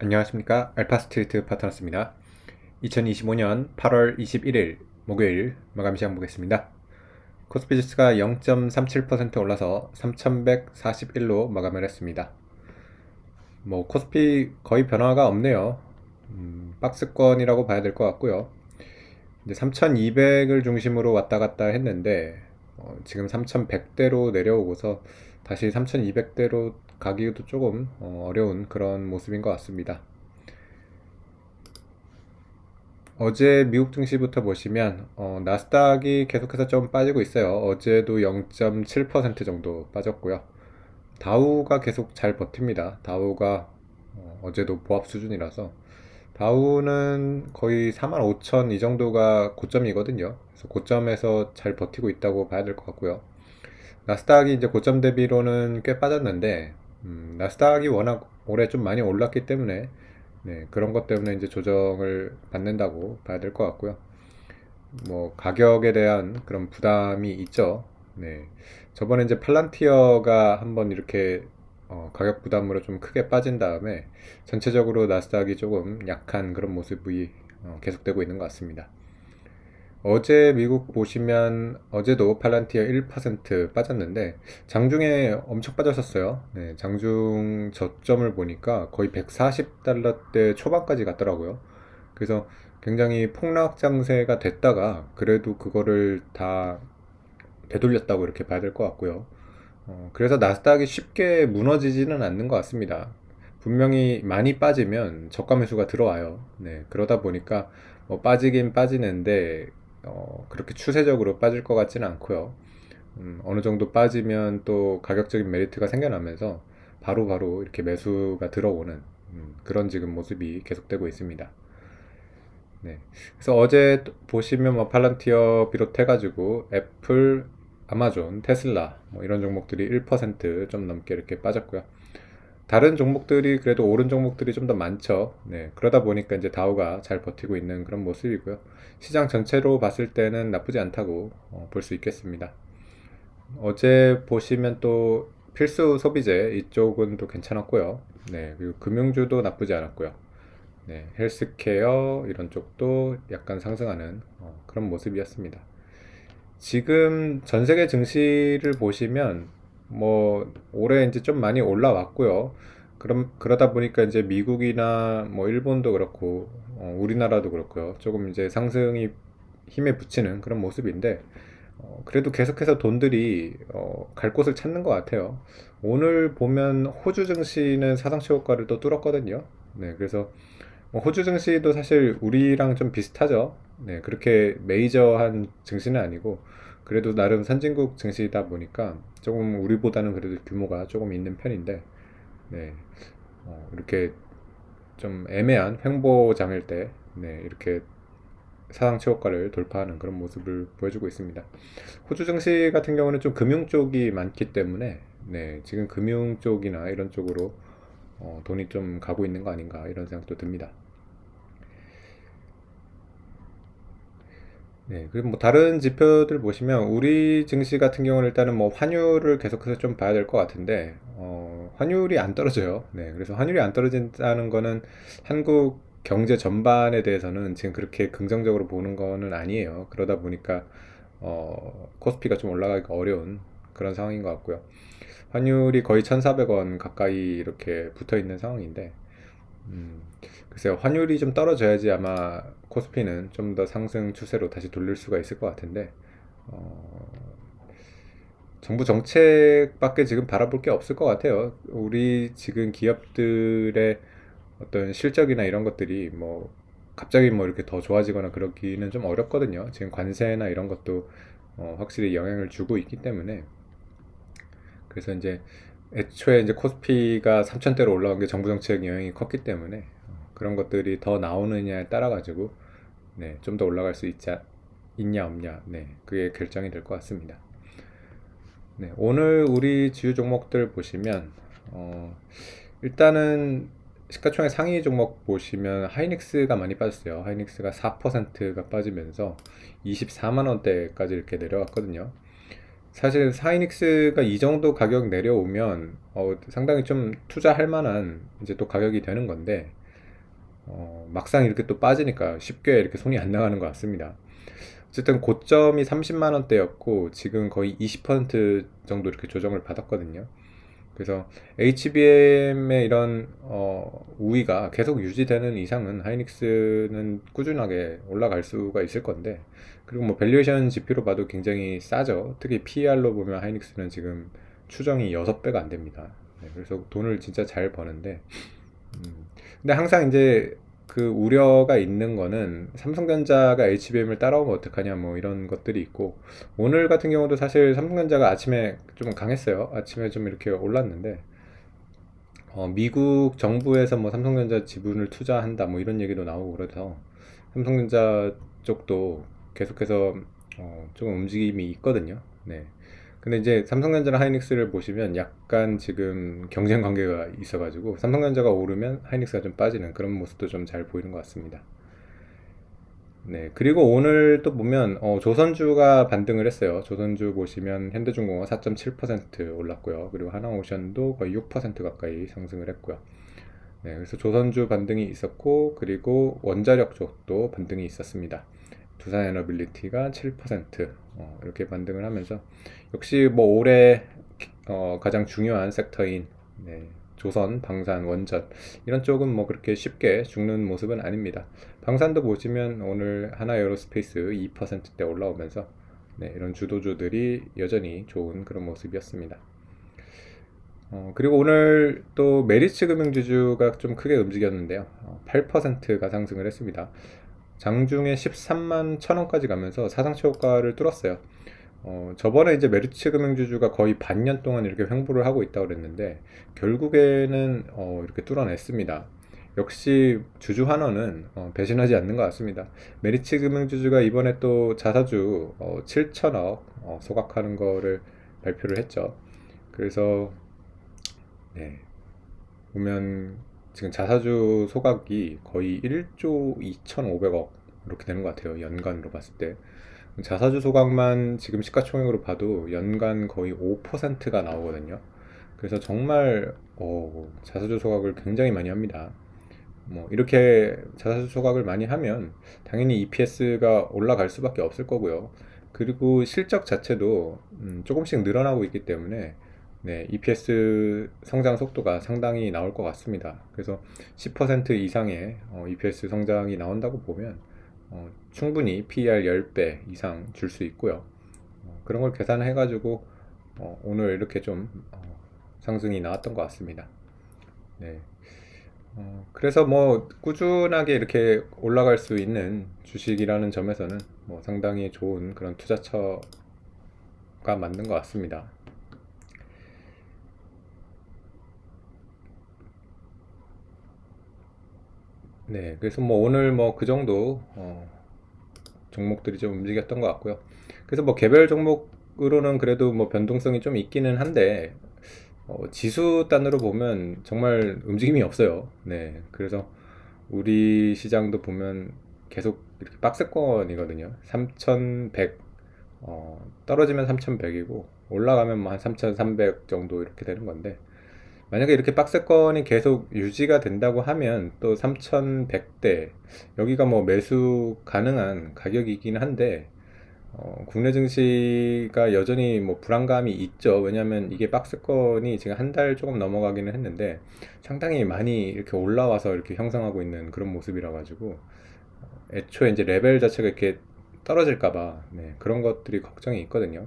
안녕하십니까? 알파스트리트 파트너스입니다. 2025년 8월 21일 목요일 마감 시장 보겠습니다. 코스피 지수가 0.37% 올라서 3141로 마감을 했습니다. 뭐 코스피 거의 변화가 없네요. 음, 박스권이라고 봐야 될 것 같고요. 이제 3200을 중심으로 왔다 갔다 했는데 어, 지금 3100대로 내려오고서 다시 3200대로 가기도 조금 어, 려운 그런 모습인 것 같습니다. 어제 미국 증시부터 보시면 어, 나스닥이 계속해서 좀 빠지고 있어요. 어제도 0.7% 정도 빠졌고요. 다우가 계속 잘 버팁니다. 다우가 어, 제도 보합 수준이라서 다우는 거의 45,000 이 정도가 고점이거든요. 그래서 고점에서 잘 버티고 있다고 봐야 될 것 같고요. 나스닥이 이제 고점 대비로는 꽤 빠졌는데 음, 나스닥이 워낙 올해 좀 많이 올랐기 때문에 네, 그런 것 때문에 이제 조정을 받는다고 봐야 될 것 같고요. 뭐 가격에 대한 그런 부담이 있죠. 네. 저번에 이제 팔란티어가 한번 이렇게 어, 가격 부담으로 좀 크게 빠진 다음에 전체적으로 나스닥이 조금 약한 그런 모습이 어, 계속되고 있는 것 같습니다. 어제 미국 보시면 어제도 팔란티어 1% 빠졌는데 장중에 엄청 빠졌었어요. 네, 장중 저점을 보니까 거의 140달러대 초반까지 갔더라고요. 그래서 굉장히 폭락 장세가 됐다가 그래도 그거를 다 되돌렸다고 이렇게 봐야 될 것 같고요. 어, 그래서 나스닥이 쉽게 무너지지는 않는 것 같습니다. 분명히 많이 빠지면 저가 매수가 들어와요. 네, 그러다 보니까 뭐 빠지긴 빠지는데 어, 그렇게 추세적으로 빠질 것 같지는 않고요. 음, 어느 정도 빠지면 또 가격적인 메리트가 생겨나면서 바로바로 바로 이렇게 매수가 들어오는 음, 그런 지금 모습이 계속되고 있습니다. 네. 그래서 어제 보시면 뭐 팔란티어 비롯해가지고 애플, 아마존, 테슬라 뭐 이런 종목들이 1%좀 넘게 이렇게 빠졌고요. 다른 종목들이 그래도 오른 종목들이 좀 더 많죠. 네, 그러다 보니까 이제 다우가 잘 버티고 있는 그런 모습이고요. 시장 전체로 봤을 때는 나쁘지 않다고 어, 볼수 있겠습니다. 어제 보시면 또 필수 소비재 이쪽은 또 괜찮았고요. 네, 그리고 금융주도 나쁘지 않았고요. 네, 헬스케어 이런 쪽도 약간 상승하는 어, 그런 모습이었습니다. 지금 전 세계 증시를 보시면 뭐 올해 이제 좀 많이 올라왔고요. 그럼 그러다 보니까 이제 미국이나 뭐 일본도 그렇고 어, 우리나라도 그렇고요. 조금 이제 상승이 힘에 붙이는 그런 모습인데 어, 그래도 계속해서 돈들이 어, 갈 곳을 찾는 것 같아요. 오늘 보면 호주 증시는 사상치 호가를 또 뚫었거든요. 네, 그래서 뭐 호주 증시도 사실 우리랑 좀 비슷하죠. 네, 그렇게 메이저한 증시는 아니고 그래도 나름 선진국 증시다 보니까 조금 우리보다는 그래도 규모가 조금 있는 편인데 네 어, 이렇게 좀 애매한 횡보장일 때 네, 이렇게 사상 최고가를 돌파하는 그런 모습을 보여주고 있습니다. 호주 증시 같은 경우는 좀 금융 쪽이 많기 때문에 네, 지금 금융 쪽이나 이런 쪽으로 어, 돈이 좀 가고 있는 거 아닌가 이런 생각도 듭니다. 네, 그리고 뭐 다른 지표들 보시면 우리 증시 같은 경우는 일단은 뭐 환율을 계속해서 좀 봐야 될 것 같은데 어, 환율이 안 떨어져요. 네, 그래서 환율이 안 떨어진다는 거는 한국 경제 전반에 대해서는 지금 그렇게 긍정적으로 보는 거는 아니에요. 그러다 보니까 어, 코스피가 좀 올라가기가 어려운 그런 상황인 것 같고요. 환율이 거의 1,400원 가까이 이렇게 붙어 있는 상황인데 음, 글쎄요, 환율이 좀 떨어져야지 아마 코스피는 좀 더 상승 추세로 다시 돌릴 수가 있을 것 같은데, 어, 정부 정책밖에 지금 바라볼 게 없을 것 같아요. 우리 지금 기업들의 어떤 실적이나 이런 것들이 뭐 갑자기 뭐 이렇게 더 좋아지거나 그러기는 좀 어렵거든요. 지금 관세나 이런 것도 어, 확실히 영향을 주고 있기 때문에 그래서 이제 애초에 이제 코스피가 3천대로 올라온 게 정부 정책 영향이 컸기 때문에 그런 것들이 더 나오느냐에 따라 가지고 네, 좀 더 올라갈 수 있자, 있냐 없냐 네, 그게 결정이 될 것 같습니다. 네, 오늘 우리 주요 종목들 보시면 어, 일단은 시가총액 상위 종목 보시면 하이닉스가 많이 빠졌어요. 하이닉스가 4%가 빠지면서 24만 원대까지 이렇게 내려왔거든요. 사실 사이닉스가 이 정도 가격 내려오면 어, 상당히 좀 투자할 만한 이제 또 가격이 되는 건데 어, 막상 이렇게 또 빠지니까 쉽게 이렇게 손이 안 나가는 것 같습니다. 어쨌든 고점이 30만 원대였고 지금 거의 20% 정도 이렇게 조정을 받았거든요. 그래서 HBM의 이런 어, 우위가 계속 유지되는 이상은 하이닉스는 꾸준하게 올라갈 수가 있을 건데 그리고 뭐 밸류에이션 지표로 봐도 굉장히 싸죠. 특히 PER로 보면 하이닉스는 지금 추정이 6배가 안 됩니다. 네, 그래서 돈을 진짜 잘 버는데 음, 근데 항상 이제 그 우려가 있는 거는 삼성전자가 HBM을 따라오면 어떡하냐 뭐 이런 것들이 있고 오늘 같은 경우도 사실 삼성전자가 아침에 좀 강했어요. 아침에 좀 이렇게 올랐는데 어, 미국 정부에서 뭐 삼성전자 지분을 투자한다 뭐 이런 얘기도 나오고 그래서 삼성전자 쪽도 계속해서 어, 조금 움직임이 있거든요. 네. 근데 이제 삼성전자랑 하이닉스를 보시면 약간 지금 경쟁 관계가 있어가지고 삼성전자가 오르면 하이닉스가 좀 빠지는 그런 모습도 좀 잘 보이는 것 같습니다. 네, 그리고 오늘 또 보면 어, 조선주가 반등을 했어요. 조선주 보시면 현대중공업 4.7% 올랐고요. 그리고 하나오션도 거의 6% 가까이 상승을 했고요. 네, 그래서 조선주 반등이 있었고 그리고 원자력 쪽도 반등이 있었습니다. 두산 에너빌리티가 7% 어, 이렇게 반등을 하면서 역시 뭐 올해 어, 가장 중요한 섹터인 네, 조선, 방산, 원전 이런 쪽은 뭐 그렇게 쉽게 죽는 모습은 아닙니다. 방산도 보시면 오늘 하나 에어로스페이스 2%대 올라오면서 네, 이런 주도주들이 여전히 좋은 그런 모습이었습니다. 어, 그리고 오늘 또 메리츠 금융지주가 좀 크게 움직였는데요. 어, 8%가 상승을 했습니다. 장중에 13만 1천원까지 가면서 사상 최고가를 뚫었어요. 어, 저번에 이제 메리츠 금융주주가 거의 반년 동안 이렇게 횡보를 하고 있다고 그랬는데 결국에는 어, 이렇게 뚫어냈습니다. 역시 주주 환원은 어, 배신하지 않는 것 같습니다. 메리츠 금융주주가 이번에 또 자사주 어, 7천억 어, 소각하는 거를 발표를 했죠. 그래서 네, 보면 지금 자사주 소각이 거의 1조 2,500억 이렇게 되는 것 같아요. 연간으로 봤을 때. 자사주 소각만 지금 시가총액으로 봐도 연간 거의 5%가 나오거든요. 그래서 정말 어, 자사주 소각을 굉장히 많이 합니다. 뭐 이렇게 자사주 소각을 많이 하면 당연히 EPS가 올라갈 수밖에 없을 거고요. 그리고 실적 자체도 음, 조금씩 늘어나고 있기 때문에 네, EPS 성장 속도가 상당히 나올 것 같습니다. 그래서 10% 이상의 어, EPS 성장이 나온다고 보면 어, 충분히 PER 10배 이상 줄 수 있고요. 어, 그런 걸 계산해 가지고 어, 오늘 이렇게 좀 어, 상승이 나왔던 것 같습니다. 네. 어, 그래서 뭐 꾸준하게 이렇게 올라갈 수 있는 주식이라는 점에서는 뭐 상당히 좋은 그런 투자처가 맞는 것 같습니다. 네, 그래서 뭐 오늘 뭐 그 정도 어, 종목들이 좀 움직였던 것 같고요. 그래서 뭐 개별 종목으로는 그래도 뭐 변동성이 좀 있기는 한데 어, 지수 단으로 보면 정말 움직임이 없어요. 네, 그래서 우리 시장도 보면 계속 이렇게 박스권이거든요. 3,100 어, 떨어지면 3,100이고 올라가면 뭐 한 3,300 정도 이렇게 되는 건데 만약에 이렇게 박스권이 계속 유지가 된다고 하면 또 3,100대 여기가 뭐 매수 가능한 가격이긴 한데 어, 국내 증시가 여전히 뭐 불안감이 있죠. 왜냐하면 이게 박스권이 지금 한 달 조금 넘어가기는 했는데 상당히 많이 이렇게 올라와서 이렇게 형성하고 있는 그런 모습이라 가지고 애초에 이제 레벨 자체가 이렇게 떨어질까봐 네, 그런 것들이 걱정이 있거든요.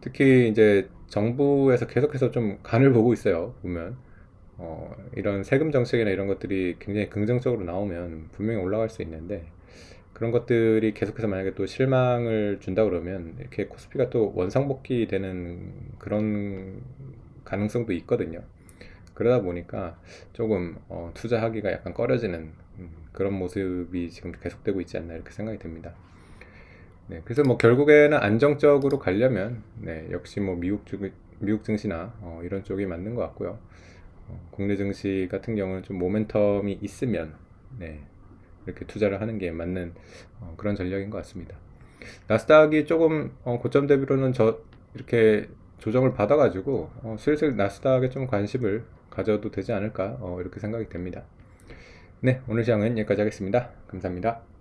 특히 이제 정부에서 계속해서 좀 간을 보고 있어요. 보면 어, 이런 세금 정책이나 이런 것들이 굉장히 긍정적으로 나오면 분명히 올라갈 수 있는데 그런 것들이 계속해서 만약에 또 실망을 준다 그러면 이렇게 코스피가 또 원상복귀 되는 그런 가능성도 있거든요. 그러다 보니까 조금 어, 투자하기가 약간 꺼려지는 음, 그런 모습이 지금 계속되고 있지 않나 이렇게 생각이 듭니다. 네, 그래서 뭐 결국에는 안정적으로 가려면 네, 역시 뭐 미국 증 미국 증시나 어, 이런 쪽이 맞는 것 같고요. 어, 국내 증시 같은 경우는 좀 모멘텀이 있으면 네, 이렇게 투자를 하는 게 맞는 어, 그런 전략인 것 같습니다. 나스닥이 조금 어, 고점 대비로는 저 이렇게 조정을 받아가지고 어, 슬슬 나스닥에 좀 관심을 가져도 되지 않을까 어, 이렇게 생각이 됩니다. 네, 오늘 시황은 여기까지 하겠습니다. 감사합니다.